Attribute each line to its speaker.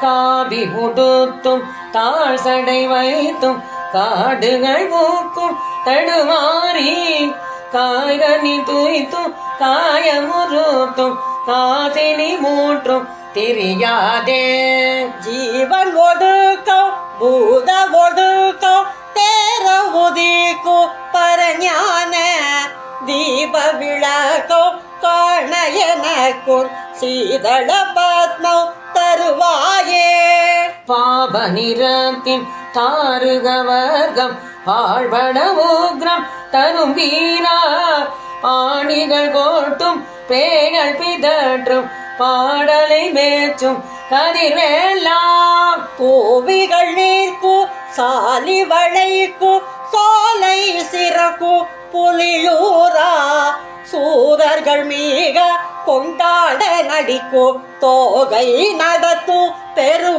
Speaker 1: காவி உடுத்தும் தாழ் சடை வைத்தும் காடுகள் பூக்கும் தடுமாறி காய்கனி துய்த்தும் காயமுறுத்தும் காசினி மூற்றும் தெரியாதே.
Speaker 2: ஜீவன் ஒடுக்கம் பூத ஒடுக்கம் தேர உதிக்கும் பரஞான தீப விளக்கம் காண எனக்கும் சீதள பத்மம்
Speaker 1: பாப நிறத்தின் தாருக வர்க்கம் பாழ்பட உக்ரம் தரும் வீரா பாணிகள் கோட்டும் பேய்கள் பிதற்றும் பாடலை மேச்சும் கதிர்வேலாம்.
Speaker 2: கோவிகள் நீர்க்கு சாலி வளைக்கு சோலை சிறக்கு புலியூரா. சூரர்கள் மீக கொண்டாட நடிக்கும் தோகை நடத்தும் பெரு